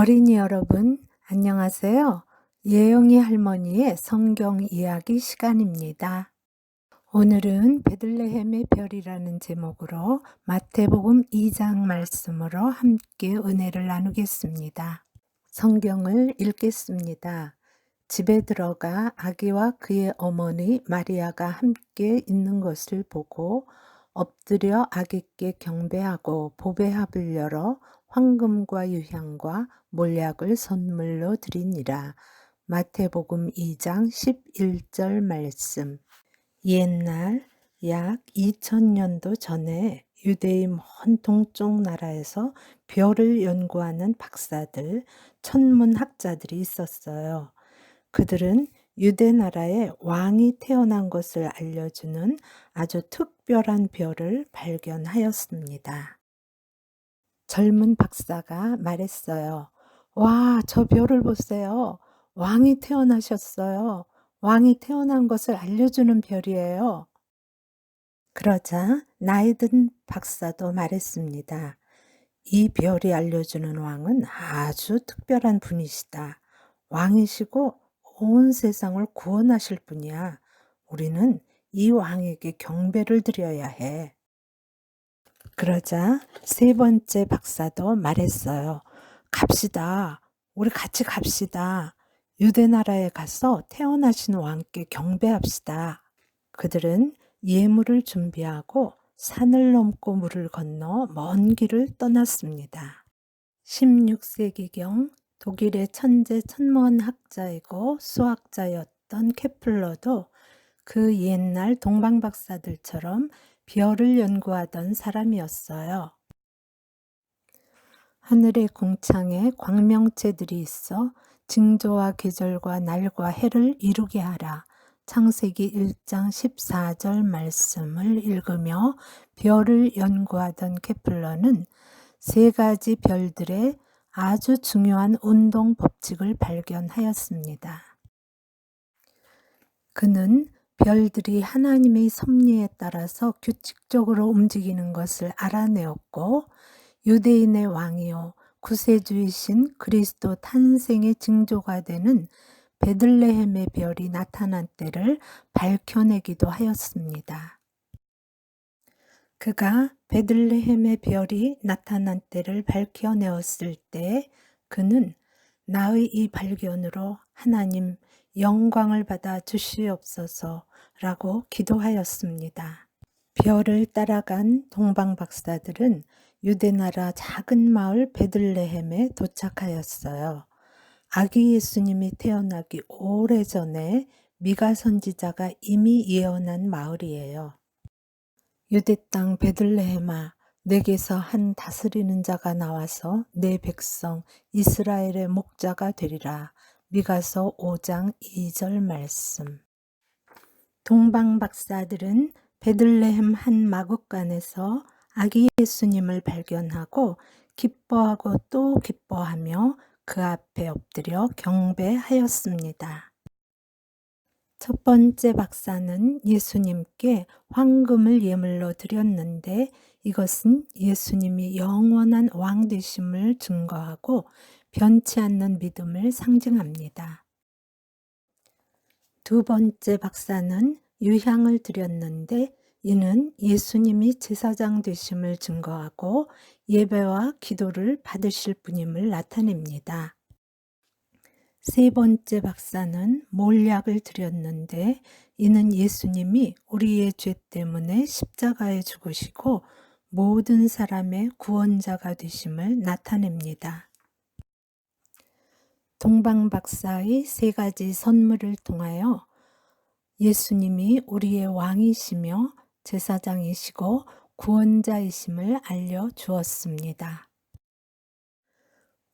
어린이 여러분, 안녕하세요. 예영이 할머니의 성경 이야기 시간입니다. 오늘은 베들레헴의 별이라는 제목으로 마태복음 2장 말씀으로 함께 은혜를 나누겠습니다. 성경을 읽겠습니다. 집에 들어가 아기와 그의 어머니 마리아가 함께 있는 것을 보고 엎드려 아기께 경배하고 보배합을 열어 황금과 유향과 몰약을 선물로 드리니라. 마태복음 2장 11절 말씀. 옛날 약 2000년도 전에 유대의 먼 동쪽 나라에서 별을 연구하는 박사들, 천문학자들이 있었어요. 그들은 유대 나라에 왕이 태어난 것을 알려주는 아주 특별한 별을 발견하였습니다. 젊은 박사가 말했어요. 와, 저 별을 보세요. 왕이 태어나셨어요. 왕이 태어난 것을 알려주는 별이에요. 그러자 나이 든 박사도 말했습니다. 이 별이 알려주는 왕은 아주 특별한 분이시다. 왕이시고 온 세상을 구원하실 분이야. 우리는 이 왕에게 경배를 드려야 해. 그러자 세 번째 박사도 말했어요. 갑시다. 우리 같이 갑시다. 유대 나라에 가서 태어나신 왕께 경배합시다. 그들은 예물을 준비하고 산을 넘고 물을 건너 먼 길을 떠났습니다. 16세기경 독일의 천재 천문 학자이고 수학자였던 케플러도 그 옛날 동방박사들처럼 별을 연구하던 사람이었어요. 하늘의 궁창에 광명체들이 있어 징조와 계절과 날과 해를 이루게 하라. 창세기 1장 14절 말씀을 읽으며 별을 연구하던 케플러는 세 가지 별들의 아주 중요한 운동 법칙을 발견하였습니다. 그는 별들이 하나님의 섭리에 따라서 규칙적으로 움직이는 것을 알아내었고 유대인의 왕이요 구세주이신 그리스도 탄생의 징조가 되는 베들레헴의 별이 나타난 때를 밝혀내기도 하였습니다. 그가 베들레헴의 별이 나타난 때를 밝혀내었을 때 그는 나의 이 발견으로 하나님 영광을 받아 주시옵소서라고 기도하였습니다. 별을 따라간 동방 박사들은 유대나라 작은 마을 베들레헴에 도착하였어요. 아기 예수님이 태어나기 오래전에 미가 선지자가 이미 예언한 마을이에요. 유대 땅 베들레헴아 내게서 한 다스리는 자가 나와서 내 백성 이스라엘의 목자가 되리라. 미가서 5장 2절 말씀. 동방 박사들은 베들레헴 한 마국간에서 아기 예수님을 발견하고 기뻐하고 또 기뻐하며 그 앞에 엎드려 경배하였습니다. 첫 번째 박사는 예수님께 황금을 예물로 드렸는데 이것은 예수님이 영원한 왕 되심을 증거하고 변치 않는 믿음을 상징합니다. 두 번째 박사는 유향을 드렸는데 이는 예수님이 제사장 되심을 증거하고 예배와 기도를 받으실 분임을 나타냅니다. 세 번째 박사는 몰약을 드렸는데 이는 예수님이 우리의 죄 때문에 십자가에 죽으시고 모든 사람의 구원자가 되심을 나타냅니다. 동방 박사의 세 가지 선물을 통하여 예수님이 우리의 왕이시며 제사장이시고 구원자이심을 알려 주었습니다.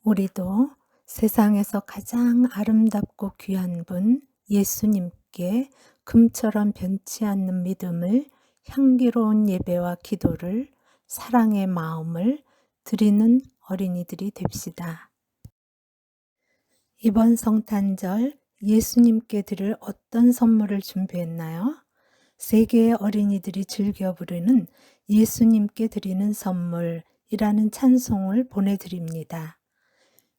우리도 세상에서 가장 아름답고 귀한 분 예수님께 금처럼 변치 않는 믿음을 향기로운 예배와 기도를 사랑의 마음을 드리는 어린이들이 됩시다. 이번 성탄절 예수님께 드릴 어떤 선물을 준비했나요? 세계의 어린이들이 즐겨 부르는 예수님께 드리는 선물이라는 찬송을 보내드립니다.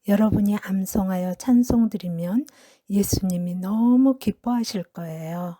여러분이 암송하여 찬송드리면 예수님이 너무 기뻐하실 거예요.